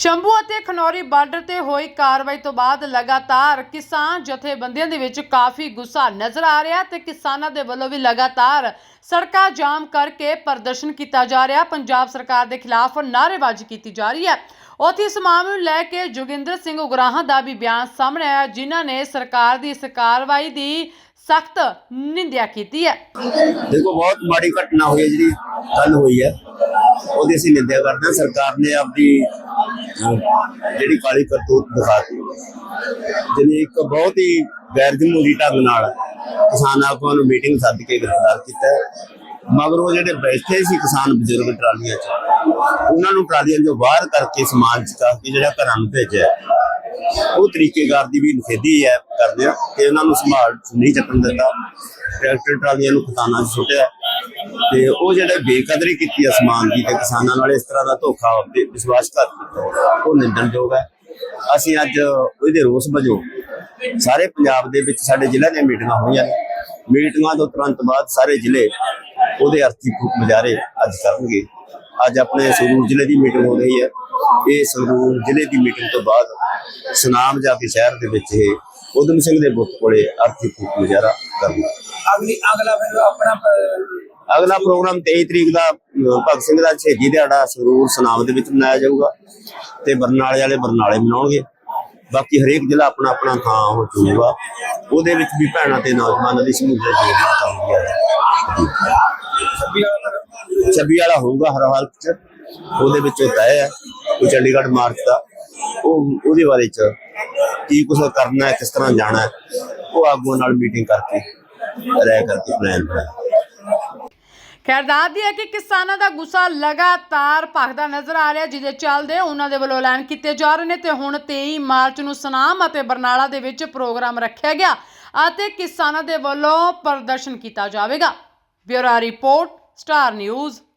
ਸ਼ੰਭੂ ਅਤੇ ਖਨੌਰੀ ਬਾਰਡਰ ਤੇ ਹੋਈ ਕਾਰਵਾਈ ਤੋਂ ਬਾਅਦ ਲਗਾਤਾਰ ਕਿਸਾਨ ਜਥੇਬੰਦੀਆਂ ਦੇ ਵਿੱਚ ਕਾਫੀ ਗੁੱਸਾ ਨਜ਼ਰ ਆ ਰਿਹਾ ਤੇ ਕਿਸਾਨਾਂ ਦੇ ਵੱਲੋਂ ਵੀ ਲਗਾਤਾਰ ਸੜਕਾਂ ਜਾਮ ਕਰਕੇ ਪ੍ਰਦਰਸ਼ਨ ਕੀਤਾ ਜਾ ਰਿਹਾ। ਪੰਜਾਬ ਸਰਕਾਰ ਦੇ ਖਿਲਾਫ ਨਾਅਰੇਬਾਜ਼ੀ ਕੀਤੀ ਜਾ ਰਹੀ ਹੈ। ਉੱਥੇ ਇਸ ਮਾਮਲੇ ਨੂੰ ਲੈ ਕੇ ਜੋਗਿੰਦਰ ਸਿੰਘ ਉਗਰਾਹਾਂ ਦਾ ਵੀ ਬਿਆਨ ਸਾਹਮਣੇ ਆਇਆ, ਜਿਨ੍ਹਾਂ ਨੇ ਸਰਕਾਰ ਦੀ ਇਸ ਕਾਰਵਾਈ ਦੀ ਸਖਤ ਨਿੰਦਿਆ ਕੀਤੀ ਹੈ। ਦੇਖੋ, ਬਹੁਤ ਮਾੜੀ ਘਟਨਾ ਹੋਈ ਹੈ ਜਿਹੜੀ ਕੱਲ ਹੋਈ ਹੈ। ਉਹਦੀ ਅਸੀਂ ਨਿੰਦਿਆ ਕਰਦੇ ਹਾਂ। ਸਰਕਾਰ ਨੇ ਆਪਦੀ ਜਿਹੜੀ ਕਾਲੀ ਕਰਤੂਤ ਦਿਖਾਤੀ ਜਿਹਨੇ ਇੱਕ ਬਹੁਤ ਹੀ ਗੈਰ ਜਮਹੂਰੀ ਢੰਗ ਨਾਲ ਕਿਸਾਨ ਆਗੂਆਂ ਨੂੰ ਮੀਟਿੰਗ ਸੱਦ ਕੇ ਗ੍ਰਿਫਤਾਰ ਕੀਤਾ ਮਗਰ ਉਹ ਜਿਹੜੇ ਬੈਠੇ ਸੀ ਕਿਸਾਨ ਬਜ਼ੁਰਗ ਟਰਾਲੀਆਂ 'ਚ, ਉਹਨਾਂ ਨੂੰ ਟਰਾਲੀਆਂ ਚੋਂ ਬਾਹਰ ਕਰਕੇ ਸਮਾਨ ਚੁਕਾ ਕੇ ਜਿਹੜਾ ਘਰਾਂ ਨੂੰ ਭੇਜਿਆ ਉਹ ਤਰੀਕੇਕਾਰ ਦੀ ਵੀ ਨਿਖੇਧੀ ਹੈ, ਕਰਦੇ ਆ ਕਿ ਉਹਨਾਂ ਨੂੰ ਸੰਭਾਲ ਨਹੀਂ ਚੱਕਣ ਦਿੱਤਾ। ਟਰੈਕਟਰ ਟਰਾਲੀਆਂ ਨੂੰ ਖਤਾਨਾਂ 'ਚ ਸੁੱਟਿਆ ਤੇ ਉਹ ਜਿਹੜੇ ਬੇਕਦਰੀ ਕੀਤੀ ਅਸਮਾਨ ਦੀ ਤੇ ਕਿਸਾਨਾਂ ਨਾਲ ਇਸ ਤਰ੍ਹਾਂ ਦਾ ਧੋਖਾ ਵਿਸ਼ਵਾਸਘਾਤ ਕੀਤਾ। ਉਹ ਨਿੰਦਣਯੋਗ ਹੈ। ਅਸੀਂ ਅੱਜ ਉਹਦੇ ਰੋਸ ਵਜੋਂ ਸਾਰੇ ਪੰਜਾਬ ਦੇ ਵਿੱਚ ਸਾਡੇ ਜ਼ਿਲ੍ਹਾ ਦੀਆਂ ਮੀਟਿੰਗਾਂ ਹੋਈਆਂ। ਨੇ ਮੀਟਿੰਗਾਂ ਤੋਂ ਤੁਰੰਤ ਬਾਅਦ ਸਾਰੇ ਜ਼ਿਲ੍ਹੇ ਉਹਦੇ ਅਰਥੀ ਫੂਕ ਮੁਜ਼ਾਹਰੇ ਅੱਜ ਕਰਨਗੇ। ਅੱਜ ਆਪਣੇ ਸੰਗਰੂਰ ਜ਼ਿਲ੍ਹੇ ਦੀ ਮੀਟਿੰਗ ਹੋ ਰਹੀ ਹੈ। ਇਹ ਸੰਗਰੂਰ ਜ਼ਿਲ੍ਹੇ ਦੀ ਮੀਟਿੰਗ ਤੋਂ ਬਾਅਦ ਸੁਨਾਮ ਜਾ ਕੇ ਸ਼ਹਿਰ ਦੇ ਵਿੱਚ ਇਹ ਉਦਮ ਸਿੰਘ ਦੇ ਬੁੱਤ ਕੋਲੇ ਅਰਥੀ ਫੂਕ ਮੁਜ਼ਾਹਰਾ ਕਰਨਾ ਅਗਲੀ ਅਗਲਾ ਫਿਰ ਆਪਣਾ ਅਗਲਾ ਪ੍ਰੋਗਰਾਮ 23 ਤਰੀਕ ਦਾ ਭਗਤ ਸਿੰਘ ਦਾ ਸ਼ਹੀਦੀ ਦਿਹਾੜਾ ਸੰਗਰੂਰ ਸੁਨਾਮ ਦੇ ਵਿੱਚ ਮਨਾਇਆ ਜਾਊਗਾ ਤੇ ਬਰਨਾਲੇ ਵਾਲੇ ਬਰਨਾਲੇ ਮਨਾਉਣਗੇ। ਬਾਕੀ ਹਰੇਕ ਜ਼ਿਲ੍ਹਾ ਆਪਣਾ ਆਪਣਾ ਥਾਂ ਉਹ ਚੁਣੇਗਾ ਉਹਦੇ ਵਿੱਚ ਵੀ ਭੈਣਾਂ ਤੇ ਨੌਜਵਾਨਾਂ ਦੀ ਸਮੂਹ ਜੋੜਨਾ ਚਾਹੁੰਦੀ ਹੈ। ਛੱਬੀ ਵਾਲਾ ਫਿਰ 26 ਵਾਲਾ ਹੋਊਗਾ ਹਰ ਹਾਲਤ ਚ। ਉਹਦੇ ਵਿੱਚ ਉਹ ਤੈਅ ਹੈ ਉਹ ਚੰਡੀਗੜ੍ਹ ਮਾਰਚ ਦਾ। ਉਹ ਉਹਦੇ ਬਾਰੇ ਚ ਕੀ ਕੁਝ ਕਰਨਾ ਹੈ ਕਿਸ ਤਰ੍ਹਾਂ ਜਾਣਾ ਹੈ ਉਹ ਆਗੂਆਂ ਨਾਲ ਮੀਟਿੰਗ ਕਰਕੇ ਰਹਿ ਕਰਕੇ ਪਲਾਨ ਬਣਾਇਆ। ਖੈਰ ਦੱਸਦੀ ਹੈ ਕਿ ਕਿਸਾਨਾਂ ਦਾ ਗੁੱਸਾ ਲਗਾਤਾਰ ਭਖਦਾ ਨਜ਼ਰ ਆ ਰਿਹਾ, ਜਿਹਦੇ ਚੱਲਦੇ ਉਹਨਾਂ ਦੇ ਵੱਲੋਂ ਐਲਾਨ ਕੀਤੇ ਜਾ ਰਹੇ ਨੇ ਤੇ ਹੁਣ 23 ਮਾਰਚ ਨੂੰ ਸਨਾਮ ਅਤੇ ਬਰਨਾਲਾ ਦੇ ਵਿੱਚ ਪ੍ਰੋਗਰਾਮ ਰੱਖਿਆ ਗਿਆ ਅਤੇ ਕਿਸਾਨਾਂ ਦੇ ਵੱਲੋਂ ਪ੍ਰਦਰਸ਼ਨ ਕੀਤਾ ਜਾਵੇਗਾ। Bureau report, star news.